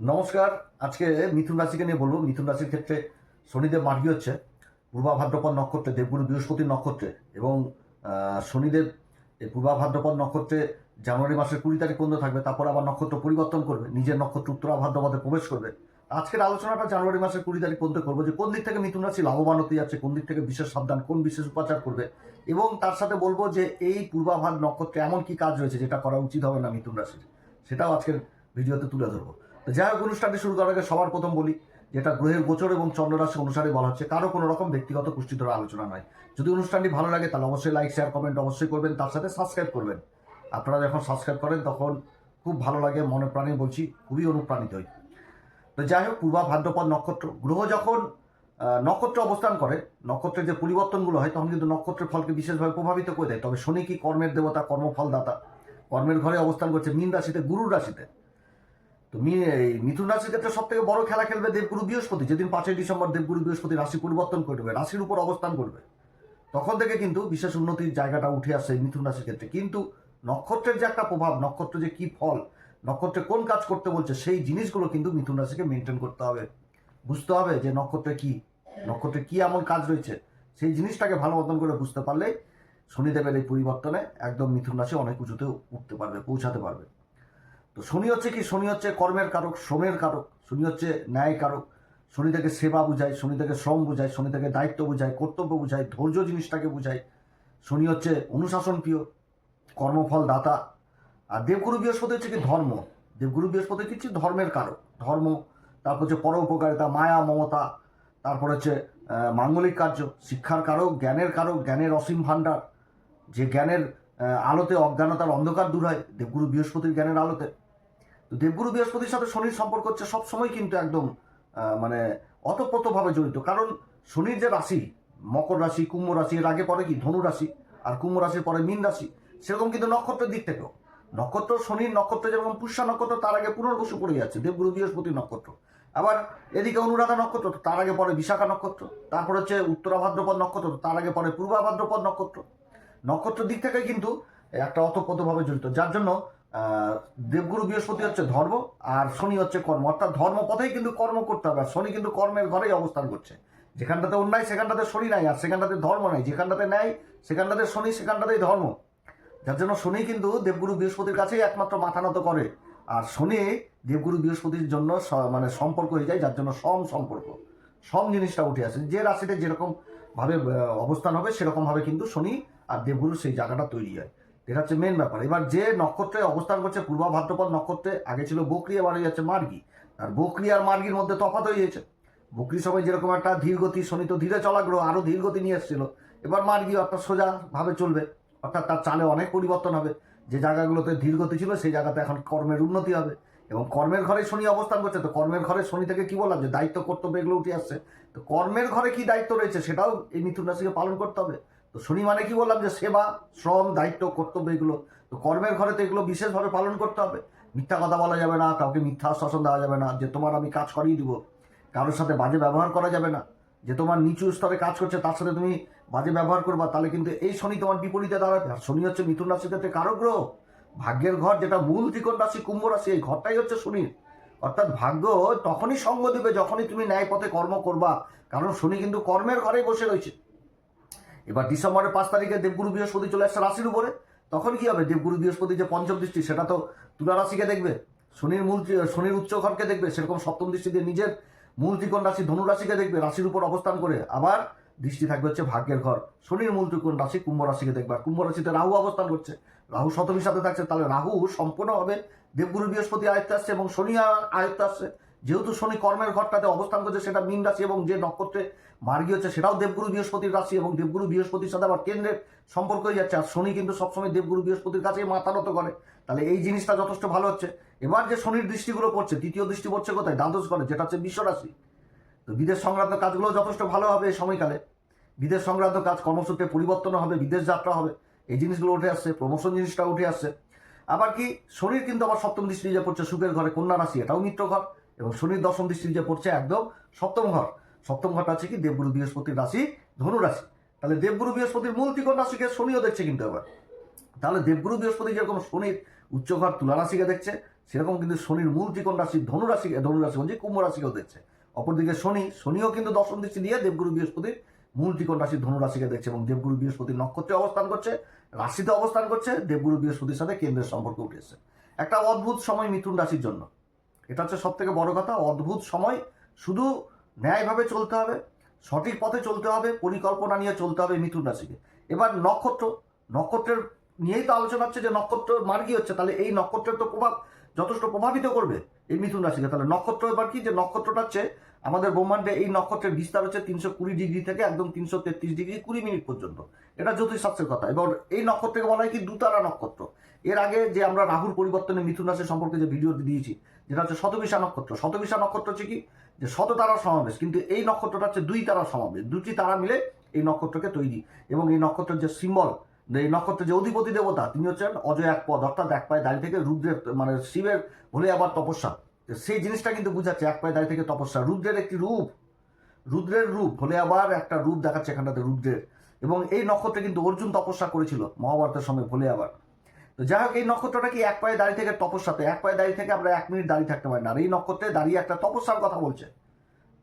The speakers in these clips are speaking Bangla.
নমস্কার, আজকে মিথুন রাশিকে নিয়ে বলব। মিথুন রাশির ক্ষেত্রে শনিদেব মার্গী হচ্ছে। পূর্বা ভাদ্রপদ নক্ষত্রে, দেবগুরু বৃহস্পতির নক্ষত্রে এবং শনিদেব এই পূর্বা ভাদ্রপদ নক্ষত্রে জানুয়ারি মাসের কুড়ি তারিখ পর্যন্ত থাকবে। তারপর আবার নক্ষত্র পরিবর্তন করবে, নিজের নক্ষত্র উত্তরা ভাদ্রপদে প্রবেশ করবে। আজকের আলোচনাটা জানুয়ারি মাসের কুড়ি তারিখ পর্যন্ত করব যে কোন দিক থেকে মিথুন রাশি লাভবান হতে যাচ্ছে, কোন দিক থেকে বিশেষ সাবধান, কোন বিশেষ উপাচার করবে। এবং তার সাথে বলব যে এই পূর্বাভাদ নক্ষত্রে এমন কি কাজ রয়েছে যেটা করা উচিত হবে না মিথুন রাশির, সেটাও আজকের ভিডিওতে তুলে ধরবো। যাই হোক, অনুষ্ঠানটি শুরু করার আগে সবার প্রথম বলি, যেটা গ্রহের গোচর এবং চন্দ্ররাশি অনুসারে বলা হচ্ছে, কারও কোনো রকম ব্যক্তিগত পুষ্টি পুষ্টিধর আলোচনা নয়। যদি অনুষ্ঠানটি ভালো লাগে, তাহলে অবশ্যই লাইক শেয়ার কমেন্ট অবশ্যই করবেন, তার সাথে সাবস্ক্রাইব করবেন। আপনারা যখন সাবস্ক্রাইব করেন, তখন খুব ভালো লাগে, মনে প্রাণে বলছি, খুবই অনুপ্রাণিত হই। তো যাই হোক, পূর্বা ভাদ্রপদ নক্ষত্র, গ্রহ যখন নক্ষত্রে অবস্থান করে, নক্ষত্রের যে পরিবর্তনগুলো হয়, তখন কিন্তু নক্ষত্রের ফলকে বিশেষভাবে প্রভাবিত করে দেয়। তবে শনি কি কর্মের দেবতা, কর্মফলদাতা, কর্মের ঘরে অবস্থান করছে, মীন রাশিতে, গুরুর রাশিতে। তো মি- এই মিথুন রাশির ক্ষেত্রে সব থেকে বড় খেলা খেলবে দেবগুরু বৃহস্পতি। যেদিন পাঁচই ডিসেম্বর দেবগুরু বৃহস্পতি রাশি পরিবর্তন করবে রাশির উপর অবস্থান করবে। তখন থেকে কিন্তু বিশেষ উন্নতির জায়গাটা উঠে এই মিথুন রাশির ক্ষেত্রে। কিন্তু নক্ষত্রের যে একটা প্রভাব, নক্ষত্র যে কি ফল, নক্ষত্রে কোন কাজ করতে বলছে, সেই জিনিসগুলো কিন্তু মিথুন রাশিকে মেনটেন করতে হবে। বুঝতে হবে যে নক্ষত্রে কি নক্ষত্রে কি এমন কাজ রয়েছে, সেই জিনিসটাকে ভালো মতন করে বুঝতে পারলে শনিদেবের এই পরিবর্তনে একদম মিথুন রাশি অনেক উঁচুতে উঠতে পারবে, পৌঁছাতে পারবে। তো শনি হচ্ছে কি? শনি হচ্ছে কর্মের কারক শ্রমের কারক, শনি হচ্ছে ন্যায় কারক। শনি থেকে সেবা বুঝায়, শনি থেকে শ্রম বুঝায়, শনি থেকে দায়িত্ব বুঝায়, কর্তব্য বুঝায়, ধৈর্য জিনিসটাকে বুঝায়। শনি হচ্ছে অনুশাসন প্রিয়, কর্মফল দাতা। আর দেবগুরু বৃহস্পতি হচ্ছে কি? ধর্ম। দেবগুরু বৃহস্পতি হচ্ছে ধর্মের কারক। ধর্ম, তারপর হচ্ছে পরোপকারিতা মায়া, মমতা। তারপর হচ্ছে মাঙ্গলিক কার্য, শিক্ষার কারক, জ্ঞানের কারক, জ্ঞানের অসীম ভাণ্ডার। যে জ্ঞানের আলোতে অজ্ঞানতার অন্ধকার দূর হয়, দেবগুরু বৃহস্পতির জ্ঞানের আলোতে। দেবগুরু বৃহস্পতির সাথে শনির সম্পর্ক হচ্ছে সবসময় কিন্তু একদম মানে অতপ্রতভাবে জড়িত। কারণ শনির যে রাশি, মকর রাশি, কুম্ভ রাশি, এর আগে পরে কি? ধনু রাশি আর কুম্ভ রাশির পরে মীন রাশি, সেরকম কিন্তু নক্ষত্রের দিক থেকেও। নক্ষত্র, শনির নক্ষত্র যেরকম পুষ্যা নক্ষত্র, তার আগে পুনর্বসু পড়ে যাচ্ছে দেবগুরু বৃহস্পতি নক্ষত্র। আবার এদিকে অনুরাধা নক্ষত্র তার আগে পরে বিশাখা নক্ষত্র, তারপর হচ্ছে উত্তরা ভাদ্রপদ নক্ষত্র তার আগে পরে পূর্বা ভাদ্রপদ নক্ষত্র। নক্ষত্র দিক থেকে কিন্তু একটা অতপ্রতভাবে জড়িত। যার জন্য দেবগুরু বৃহস্পতি হচ্ছে ধর্ম, আর শনি হচ্ছে কর্ম। অর্থাৎ ধর্ম পথেই কিন্তু কর্ম করতে হবে, আর শনি কিন্তু কর্মের ঘরেই অবস্থান করছে। যেখানটাতে অন্যায়, সেখানটাতে শনি নাই, আর সেখানটাতে ধর্ম নাই। যেখানটাতে ন্যায়, সেখানটাতে শনি, সেখানটাতেই ধর্ম। যার জন্য শনি কিন্তু দেবগুরু বৃহস্পতির কাছেই একমাত্র মাথা নত করে। আর শনি দেবগুরু বৃহস্পতির জন্য মানে সম্পর্ক হয়ে যায়, যার জন্য সম সম্পর্ক। সম জিনিসটা উঠে আসে। যে রাশিতে যেরকম ভাবে অবস্থান হবে সেরকম ভাবে কিন্তু শনি আর দেবগুরু সেই জায়গাটা তৈরি হয়। এটা হচ্ছে মেন ব্যাপার। এবার যে নক্ষত্রে অবস্থান করছে, পূর্বা ভাদ্রপদ নক্ষত্রে, আগে ছিল বকরি এবার হয়ে যাচ্ছে মার্গি। আর বকরি আর মার্গির মধ্যে তফাৎ হয়ে গেছে বকরির সময় যেরকম একটা ধীর গতি শনি তো ধীরে চলা গ্রহ আরও ধীর গতি নিয়ে এসেছিল। এবার মার্গি অর্থাৎ সোজাভাবে চলবে। অর্থাৎ তার চালে অনেক পরিবর্তন হবে। যে জায়গাগুলোতে ধীর গতি ছিল, সেই জায়গাতে এখন কর্মের উন্নতি হবে। এবং কর্মের ঘরে শনি অবস্থান করছে, তো কর্মের ঘরে শনি থেকে কী বললাম? যে দায়িত্ব, কর্তব্য এগুলো উঠে আসছে। তো কর্মের ঘরে কি দায়িত্ব রয়েছে, সেটাও এই মিথুন রাশিকে পালন করতে হবে। তো শনি মানে কি বললাম যে সেবা, শ্রম, দায়িত্ব, কর্তব্য এগুলো। তো কর্মের ঘরে তো এগুলো বিশেষভাবে পালন করতে হবে। মিথ্যা কথা বলা যাবে না, কাউকে মিথ্যা আশ্বাসন দেওয়া যাবে না, যে তোমার আমি কাজ করিয়ে দিব, কারোর সাথে বাজে ব্যবহার করা যাবে না। যে তোমার নিচু স্তরে কাজ করছে, তার সাথে তুমি বাজে ব্যবহার করবা, তাহলে কিন্তু এই শনি তোমার বিপরীতে দাঁড়াবে। আর শনি হচ্ছে মিথুন রাশির ক্ষেত্রে কারও গ্রহ। ভাগ্যের ঘর যেটা মূল ত্রিকোণ রাশি, কুম্ভ রাশি, এই ঘরটাই হচ্ছে শনির অর্থাৎ ভাগ্য তখনই সঙ্গ দিবে যখনই তুমি ন্যায় পথে কর্ম করবা। কারণ শনি কিন্তু কর্মের ঘরেই বসে রয়েছে। এবার ডিসেম্বরের পাঁচ তারিখে দেবগুরু বৃহস্পতি চলে আসছে রাশির উপরে। তখন কি হবে? দেবগুরু বৃহস্পতি যে পঞ্চম দৃষ্টি, সেটা তো তুলা রাশিকে দেখবে। শনির মূল শনির উচ্চ ঘরকে দেখবে, সেরকম সপ্তম দৃষ্টি দিয়ে নিজের মূল ত্রিকোণ রাশি ধনু রাশিকে দেখবে, রাশির উপর অবস্থান করে। আবার দৃষ্টি থাকবে হচ্ছে ভাগ্যের ঘর। শনির মূল ত্রিকোণ রাশি কুম্ভ রাশিকে দেখবে। আর কুম্ভ রাশিতে রাহু অবস্থান করছে। রাহু শতমীর সাথে থাকছে, তাহলে রাহু সম্পূর্ণভাবে দেবগুরু বৃহস্পতি আয়ত্তে আসছে এবং শনি আয়ত্তে আসছে। যেহেতু শনি কর্মের ঘরটাতে অবস্থান করছে, সেটা মীন রাশি এবং যে নক্ষত্রে মার্গী হচ্ছে, সেটাও দেবগুরু বৃহস্পতির রাশি এবং দেবগুরু বৃহস্পতির সাথে আবার কেন্দ্রের সম্পর্ক হয়ে যাচ্ছে। আর শনি কিন্তু সবসময় দেবগুরু বৃহস্পতির কাছেই মাথা নত করে। তাহলে এই জিনিসটা যথেষ্ট ভালো হচ্ছে। এবার যে শনির দৃষ্টিগুলো পড়ছে, তৃতীয় দৃষ্টি পড়ছে কোথায়? দ্বাদশ ঘরে, যেটা হচ্ছে বিশ্ব রাশি। তো বিদেশ সংক্রান্ত কাজগুলো যথেষ্ট ভালো হবে এই সময়কালে। বিদেশ সংক্রান্ত কাজ কর্মসূত্রে পরিবর্তন হবে, বিদেশ যাত্রা হবে। এই জিনিসগুলো উঠে আসছে প্রমোশন জিনিসটা উঠে আসছে। আবার কি, শনির কিন্তু আবার সপ্তম দৃষ্টি যে পড়ছে, সুখের ঘরে, কন্যা রাশি, এটাও মিত্র ঘর। এবং শনির দশম দৃষ্টি যে পড়ছে একদম সপ্তম ঘর। সপ্তম ঘরটা আছে কি দেবগুরু বৃহস্পতির রাশি, ধনু রাশি। তাহলে দেবগুরু বৃহস্পতির মূল ত্রিকোণ রাশিকে শনিও দেখছে কিন্তু এবার। তাহলে দেবগুরু বৃহস্পতি যেরকম শনির উচ্চ ঘর তুলা রাশিকে দেখছে, সেরকম কিন্তু শনির মূল ত্রিকোণ রাশি ধনু রাশি ধনু রাশি বলছি কুম্ভ রাশিকেও দেখছে। অপরদিকে শনি, শনিও কিন্তু দশম দৃষ্টি দিয়ে দেবগুরু বৃহস্পতির মূল ত্রিকোণ রাশি ধনু রাশিকে দেখছে এবং দেবগুরু বৃহস্পতির নক্ষত্রে অবস্থান করছে, রাশিতে অবস্থান করছে, দেবগুরু বৃহস্পতির সাথে কেন্দ্রের সম্পর্ক উঠেছে। একটা অদ্ভুত সময় মিথুন রাশির জন্য। এটা হচ্ছে সব থেকে বড় কথা, অদ্ভুত সময়। শুধু ন্যায়ভাবে চলতে হবে, সঠিক পথে চলতে হবে, পরিকল্পনা নিয়ে চলতে হবে মিথুন রাশিকে। এবার নক্ষত্র, নক্ষত্রের নিয়েই তো আলোচনা হচ্ছে যে নক্ষত্র মার্গী হচ্ছে, তাহলে এই নক্ষত্রের তো প্রভাব যথেষ্ট প্রভাবিত করবে এই মিথুন রাশিকে। তাহলে নক্ষত্র এবার কি, যে নক্ষত্রটা হচ্ছে আমাদের ব্রহ্মাণ্ডে এই নক্ষত্রের বিস্তার হচ্ছে তিনশো কুড়ি ডিগ্রি থেকে একদম তিনশো তেত্রিশ ডিগ্রি কুড়ি মিনিট পর্যন্ত। এটা জ্যোতিষশাস্ত্রের কথা। এবার এই নক্ষত্রকে বলা হয় কি, দুতারা নক্ষত্র। এর আগে যে আমরা রাহুর পরিবর্তনে মিথুন রাশি সম্পর্কে যে ভিডিও দিয়েছি যেটা হচ্ছে শতবিশা নক্ষত্র। শতবিশা নক্ষত্র হচ্ছে কি? যে শত তারার সমাবেশ। কিন্তু এই নক্ষত্রটা হচ্ছে দুই তারার সমাবেশ। দুটি তারা মিলে এই নক্ষত্রকে তৈরি। এবং এই নক্ষত্রের যে সিম্বল এই নক্ষত্রের যে অধিপতি দেবতা, তিনি হচ্ছেন অজয় এক পদ, অর্থাৎ এক পায়ে দাঁড়িয়ে থেকে রুদ্রের মানে শিবের ভুলে আবার তপস্যা। সেই জিনিসটা কিন্তু বুঝাচ্ছে, এক পায়ে দাঁড়িয়ে থেকে তপস্যা। রুদ্রের একটি রূপ, রুদ্রের রূপ ভোলে আবার একটা রূপ দেখাচ্ছে এখানটাতে রুদ্রের। এবং এই নক্ষত্রে কিন্তু অর্জুন তপস্যা করেছিল মহাভারতের সময় ভোলে আবার। যাই হোক এই নক্ষত্রটা কি এক পায়ে দাঁড়িয়ে থেকে তপস্যাতে এক পায়ে দাঁড়িয়ে থেকে আমরা এক মিনিট দাঁড়িয়ে থাকতে পারি না। আর এই নক্ষত্রে দাঁড়িয়ে একটা তপস্যার কথা বলছে।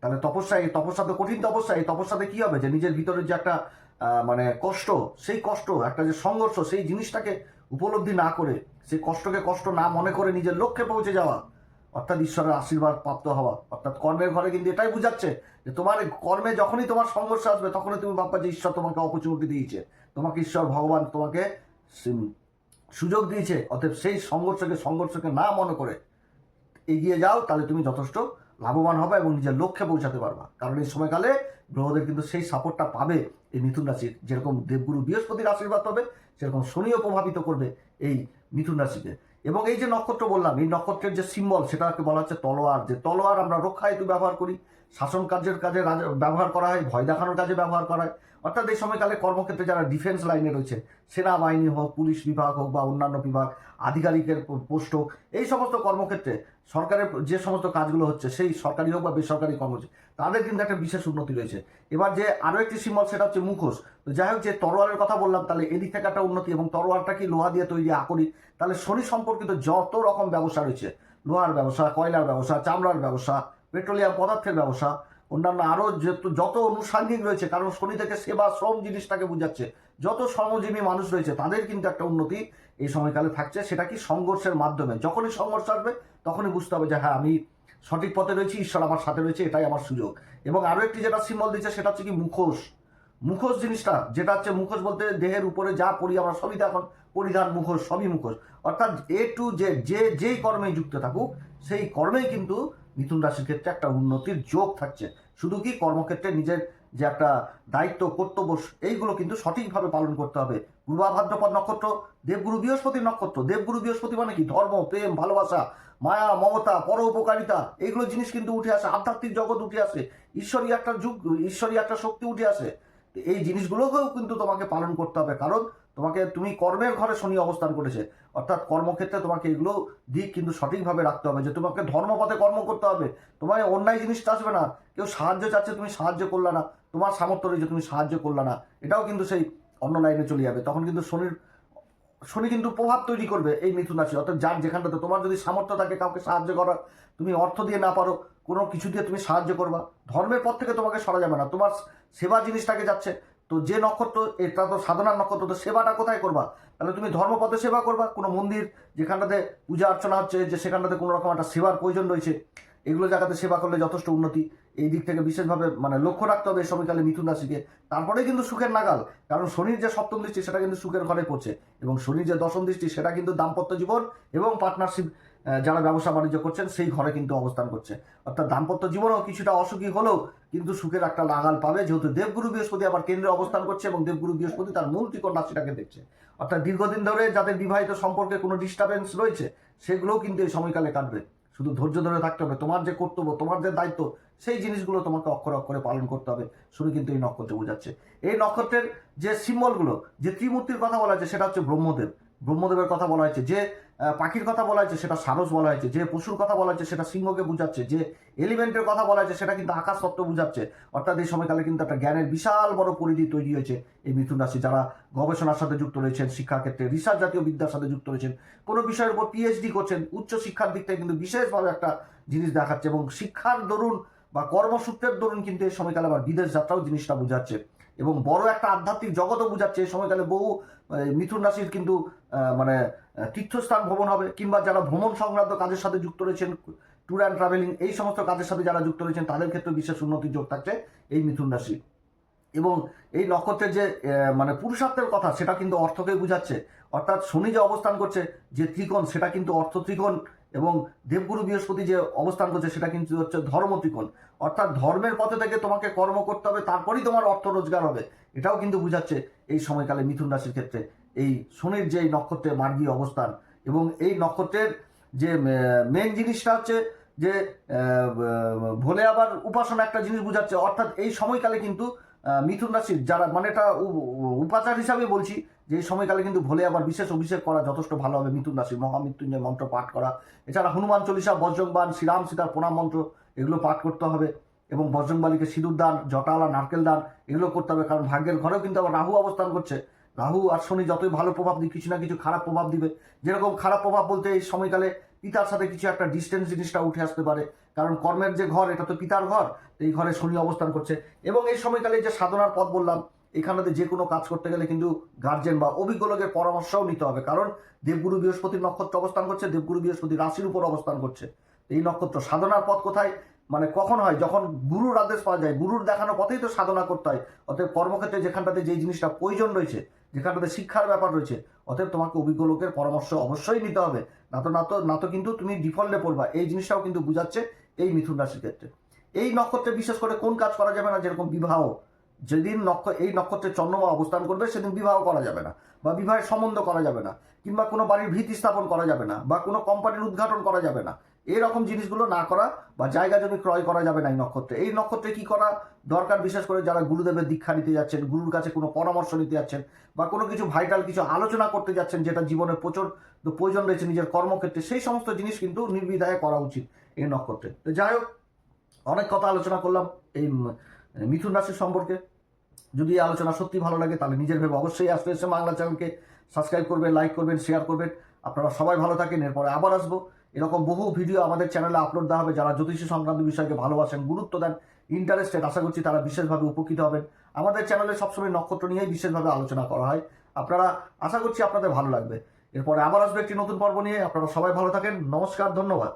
তাহলে তপস্যা, এই তপস্যা তো কঠিন তপস্যা, এই তপস্যাতে কি হবে? যে নিজের ভিতরে যে একটা মানে কষ্ট, সেই কষ্ট, একটা যে সংঘর্ষ, সেই জিনিসটাকে উপলব্ধি না করে, সেই কষ্টকে কষ্ট না মনে করে নিজের লক্ষ্যে পৌঁছে যাওয়া, অর্থাৎ ঈশ্বরের আশীর্বাদ প্রাপ্ত হওয়া, অর্থাৎ কর্মের ঘরে কিন্তু এটাই বুঝাচ্ছে যে তোমার কর্মে যখনই তোমার সংঘর্ষ আসবে, তখনই তুমি ভাববা যে ঈশ্বর তোমাকে অপরচুনিটি দিয়েছে। তোমাকে ঈশ্বর, ভগবান তোমাকে সুযোগ দিয়েছে, অতএব সেই সংঘর্ষকে সংঘর্ষকে না মনে করে এগিয়ে যাও, তাহলে তুমি যথেষ্ট লাভবান হবে এবং নিজের লক্ষ্যে পৌঁছাতে পারবা। কারণ এই সময়কালে গ্রহদের কিন্তু সেই সাপোর্টটা পাবে এই মিথুন রাশির। যেরকম দেবগুরু বৃহস্পতির আশীর্বাদ পাবে, সেরকম শনিও প্রভাবিত করবে এই মিথুন রাশিকে। এবং এই যে নক্ষত্র বললাম, এই নক্ষত্রের যে সিম্বল সেটাকে বলা হচ্ছে তলোয়ার। যে তলোয়ার আমরা রক্ষা হেতু ব্যবহার করি শাসন কার্যের কাজে ব্যবহার করা হয়, ভয় দেখানোর কাজে ব্যবহার করা হয়। অর্থাৎ এই সময়কালে কর্মক্ষেত্রে যারা ডিফেন্স লাইনে রয়েছে সেনাবাহিনী হোক, পুলিশ বিভাগ হোক বা অন্যান্য বিভাগ, আধিকারিকের পোস্ট হোক, এই সমস্ত কর্মক্ষেত্রে সরকারের যে সমস্ত কাজগুলো হচ্ছে, সেই সরকারি হোক বা বেসরকারি কর্মচারী তাদের কিন্তু একটা বিশেষ উন্নতি রয়েছে। এবার যে আরও একটি সিম্বল সেটা হচ্ছে মুখোশ। তো যাই হোক, যে তরোয়ারের কথা বললাম, তাহলে এদিক থেকে একটা উন্নতি এবং তরোয়ারটা কি লোহা দিয়ে তৈরি আকরি তাহলে শনি সম্পর্কিত যত রকম ব্যবসা রয়েছে, লোহার ব্যবসা, কয়লার ব্যবসা, চামড়ার ব্যবসা পেট্রোলিয়াম পদার্থের ব্যবসা, অন্যান্য আরও যত যত অনুষাঙ্গিক রয়েছে, কারণ শনি থেকে সেবা, শ্রম জিনিসটাকে বুঝাচ্ছে, যত শ্রমজীবী মানুষ রয়েছে, তাদের কিন্তু একটা উন্নতি এই সময়কালে থাকছে, সেটা কি সংঘর্ষের মাধ্যমে। যখনই সংঘর্ষ আসবে, তখনই বুঝতে হবে যে হ্যাঁ আমি সঠিক পথে রয়েছি, ঈশ্বর আমার সাথে রয়েছে, এটাই আমার সুযোগ। এবং আরও একটি যেটা সিম্বল দিচ্ছে, সেটা হচ্ছে কি মুখোশ। মুখোশ জিনিসটা, যেটা হচ্ছে মুখোশ বলতে দেহের উপরে যা পরি আমরা সবই এখন পরিধান মুখোশ, সবই মুখোশ। অর্থাৎ এ টু জে যে যেই কর্মে যুক্ত থাকুক, সেই কর্মেই কিন্তু মিথুন রাশির ক্ষেত্রে একটা উন্নতির যোগ থাকছে। শুধু কি কর্মক্ষেত্রে নিজের যে একটা দায়িত্ব, কর্তব্য, এইগুলো কিন্তু সঠিকভাবে পালন করতে হবে। পূর্বা ভাদ্রপদ নক্ষত্র, দেবগুরু বৃহস্পতি নক্ষত্র। দেবগুরু বৃহস্পতি মানে কি? ধর্ম, প্রেম, ভালোবাসা, মায়া, মমতা, পর উপকারিতা। এইগুলো জিনিস কিন্তু উঠে আসে। আধ্যাত্মিক জগৎ উঠে আসে। ঈশ্বরী একটা যুগ, ঈশ্বরী একটা শক্তি উঠে আসে। এই জিনিসগুলোকেও কিন্তু তোমাকে পালন করতে হবে। কারণ তোমাকে, তুমি কর্মের ঘরে শনি অবস্থান করেছে। অর্থাৎ কর্মক্ষেত্রে তোমাকে এগুলো দিক কিন্তু সঠিকভাবে রাখতে হবে যে, তোমাকে ধর্মপথে কর্ম করতে হবে। তোমার অন্যায় জিনিসটা আসবে না। কেউ সাহায্য চাচ্ছে, তুমি সাহায্য করলে না। তোমার সামর্থ্য রয়েছে, তুমি সাহায্য করলে না। এটাও কিন্তু সেই অন্য লাইনে চলে যাবে। তখন কিন্তু শনির শনি কিন্তু প্রভাব তৈরি করবে এই মিথুন রাশি, অর্থাৎ যার যেখানটাতে তোমার যদি সামর্থ্য থাকে কাউকে সাহায্য করার, তুমি অর্থ দিয়ে না পারো, কোনো কিছু দিয়ে তুমি সাহায্য করবা, ধর্মের পথ থেকে তোমাকে সরা যাবে না, তোমার সেবা জিনিসটাকে যাচ্ছে, তো যে নক্ষত্র, এটা তো সাধনার নক্ষত্র, তো সেবাটা কোথায় করবা? তাহলে তুমি ধর্মপথে সেবা করবা, কোনো মন্দির যেখানটাতে পূজা অর্চনা হচ্ছে, যে সেখানটাতে কোনো রকম একটা সেবার প্রয়োজন রয়েছে এগুলো জায়গাতে সেবা করলে যথেষ্ট উন্নতি। এই দিক থেকে বিশেষভাবে মানে লক্ষ্য রাখতে হবে এই সময়কালে মিথুন রাশিকে। তারপরে কিন্তু সুখের নাগাল, কারণ শনির যে সপ্তম দৃষ্টি সেটা কিন্তু সুখের ঘরে পড়ছে এবং শনির যে দশম দৃষ্টি সেটা কিন্তু দাম্পত্য জীবন এবং পার্টনারশিপ যারা ব্যবসা বাণিজ্য করছেন সেই ঘরে কিন্তু অবস্থান করছে। অর্থাৎ দাম্পত্য জীবনও কিছুটা অসুখী হলেও কিন্তু সুখের একটা নাগাল পাবে, যেহেতু দেবগুরু বৃহস্পতি আবার কেন্দ্রে অবস্থান করছে এবং দেবগুরু বৃহস্পতি তার মূল ত্রিকোণ রাশিটাকে দেখছে। অর্থাৎ দীর্ঘদিন ধরে যাদের বিবাহিত সম্পর্কে কোনো ডিস্টারবেন্স রয়েছে, সেগুলোও কিন্তু এই সময়কালে কাটবে। শুধু ধৈর্য ধরে থাকতে হবে। তোমার যে কর্তব্য, তোমার যে দায়িত্ব, সেই জিনিসগুলো তোমাকে অক্ষরে অক্ষরে পালন করতে হবে। শুরু কিন্তু এই নক্ষত্রে বোঝাচ্ছে। এই নক্ষত্রের যে সিম্বলগুলো যে ত্রিমূর্তির কথা বলা হচ্ছে সেটা হচ্ছে ব্রহ্মদেব। ব্রহ্মদেবের কথা বলা হয়েছে, যে পাখির কথা বলা হয়েছে, সেটা সারস বলা হয়েছে, যে, পশুর কথা বলা হয়েছে, সেটা সিংহকে বুঝাচ্ছে, যে এলিমেন্টের কথা বলা হয়েছে, সেটা কিন্তু আকাশ তত্ত্ব বুঝাচ্ছে। অর্থাৎ এই সময়কালে কিন্তু একটা জ্ঞানের বিশাল বড় পরিধি তৈরি হয়েছে এই মিথুন রাশি, যারা গবেষণার সাথে যুক্ত রয়েছেন শিক্ষার ক্ষেত্রে রিসার্চ জাতীয় বিদ্যার সাথে যুক্ত রয়েছেন, কোনো বিষয়ের উপর পিএইচডি করছেন, উচ্চ শিক্ষার দিক থেকে কিন্তু বিশেষভাবে একটা জিনিস দেখাচ্ছে এবং শিক্ষার দরুন বা কর্মসূত্রের দরুন কিন্তু এই সময়কালে আবার বিদেশ যাত্রাও জিনিসটা বোঝাচ্ছে এবং বড় একটা আধ্যাত্মিক জগতও বোঝাচ্ছে, এই সময়কালে বহু মিথুন রাশির কিন্তু মানে তীর্থস্থান ভ্রমণ হবে, কিংবা যারা ভ্রমণ সংক্রান্ত কাজের সাথে যুক্ত রয়েছেন, ট্যুর অ্যান্ড ট্রাভেলিং এই সমস্ত কাজের সাথে যারা যুক্ত রয়েছেন, তাদের ক্ষেত্রে বিশেষ উন্নতির যোগ থাকছে এই মিথুন রাশি। এবং এই নক্ষত্রের যে মানে পুরুষার্থের কথা, সেটা কিন্তু অর্থকে বুঝাচ্ছে। অর্থাৎ শনি যে অবস্থান করছে, যে ত্রিকোণ, সেটা কিন্তু অর্থ ত্রিকোণ এবং দেবগুরু বৃহস্পতি যে অবস্থান করছে সেটা কিন্তু হচ্ছে ধর্ম ত্রিকোণ অর্থাৎ ধর্মের পথে থেকে তোমাকে কর্ম করতে হবে, তারপরেই তোমার অর্থ রোজগার হবে। এটাও কিন্তু বুঝাচ্ছে এই সময়কালে মিথুন রাশির ক্ষেত্রে। এই শনির যে নক্ষত্রের মার্গী অবস্থান এবং এই নক্ষত্রের যে মেন জিনিসটা হচ্ছে যে ভোলে আবার উপাসনা একটা জিনিস বুঝাচ্ছে। অর্থাৎ এই সময়কালে কিন্তু মিথুন রাশির যারা মানে এটা উপাচার হিসাবে বলছি যে সময়কালে কিন্তু ভোলে আবার বিশেষ অভিষেক করা যথেষ্ট ভালো হবে। মিথুন রাশির মহামৃত্যুঞ্জয় মন্ত্র পাঠ করা। এছাড়া হনুমান চল্লিশা বজ্রংবান শ্রীরাম সীতার প্রণাম মন্ত্র, এগুলো পাঠ করতে হবে। এবং বজ্রংবালিকে সিঁদুর দান, জটালা নারকেল দান, এগুলো করতে হবে। কারণ ভাগ্যের ঘরেও কিন্তু আবার রাহু অবস্থান করছে। রাহু আর শনি যতই ভালো প্রভাব দিই কিছু না কিছু খারাপ প্রভাব দিবে। যেরকম খারাপ প্রভাব বলতে এই সময়কালে পিতার সাথে কিছু একটা ডিস্টেন্স জিনিসটা উঠে আসতে পারে। কারণ কর্মের যে ঘর, এটা তো পিতার ঘর, এই ঘরে শনি অবস্থান করছে। এবং এই সময়কালে যে সাধনার পথ বললাম এখানেতে যে কোনো কাজ করতে গেলে কিন্তু গার্জেন বা অভিজ্ঞ লোকের পরামর্শও নিতে হবে। কারণ দেবগুরু বৃহস্পতির নক্ষত্র অবস্থান করছে, দেবগুরু বৃহস্পতি রাশির উপর অবস্থান করছে। এই নক্ষত্র সাধনার পথ কোথায়? মানে কখন হয়? যখন গুরুর আদেশ পাওয়া যায়, গুরুর দেখানো পথেই তো সাধনা করতে হয়। অতএব কর্মক্ষেত্রে যেখানটাতে যে জিনিসটা প্রয়োজন রয়েছে, যেখানটাতে শিক্ষার ব্যাপার রয়েছে, অতএব তোমাকে অভিজ্ঞ লোকের পরামর্শ অবশ্যই নিতে হবে। না তো না তো না তো কিন্তু তুমি ডিফল্টে পড়বা। এই জিনিসটাও কিন্তু বুঝাচ্ছে এই মিথুন রাশির ক্ষেত্রে। এই নক্ষত্রে বিশেষ করে কোন কাজ করা যাবে না? যেরকম বিবাহ যেদিন নক্ষ, এই নক্ষত্রের চন্দ্রমা অবস্থান করবে, সেদিন বিবাহ করা যাবে না, বা বিবাহের সম্বন্ধ করা যাবে না, কিংবা কোনো বাড়ির ভিত্তি স্থাপন করা যাবে না, বা কোনো কোম্পানির উদ্ঘাটন করা যাবে না। এরকম জিনিসগুলো না করা বা জায়গা জমি ক্রয় করা যাবে না এই নক্ষত্রে। এই নক্ষত্রে কি করা দরকার? বিশেষ করে যারা গুরুদেবের দীক্ষা নিতে যাচ্ছেন, গুরুর কাছে কোনো পরামর্শ নিতে যাচ্ছেন, বা কোনো কিছু ভাইটাল কিছু আলোচনা করতে যাচ্ছেন, যেটা জীবনে প্রচুর প্রয়োজন রয়েছে নিজের কর্মক্ষেত্রে, সেই সমস্ত জিনিস কিন্তু নির্বিধায় করা উচিত এই নক্ষত্রে। তো যাই হোক, অনেক কথা আলোচনা করলাম এই মিথুন রাশির সম্পর্কে। যদি আলোচনা সত্যি ভালো লাগে, তাহলে নিজের ভেবে অবশ্যই আসতে এসে বাংলা চ্যানেলকে। সাবস্ক্রাইব করবেন লাইক করবেন শেয়ার করবেন। আপনারা সবাই ভালো থাকেন, এরপরে আবার আসব। এরকম বহু ভিডিও আমাদের চ্যানেলে আপলোড দেওয়া হবে। যারা জ্যোতিষী সংক্রান্ত বিষয়কে ভালোবাসেন, গুরুত্ব দেন ইন্টারেস্টেড আশা করছি তারা বিশেষভাবে উপকৃত হবেন। আমাদের চ্যানেলে সবসময় নক্ষত্র নিয়েই বিশেষভাবে আলোচনা করা হয়। আপনারা, আশা করছি আপনাদের ভালো লাগবে। এরপরে আবার আসবে একটি নতুন পর্ব নিয়ে। আপনারা সবাই ভালো থাকেন। নমস্কার, ধন্যবাদ।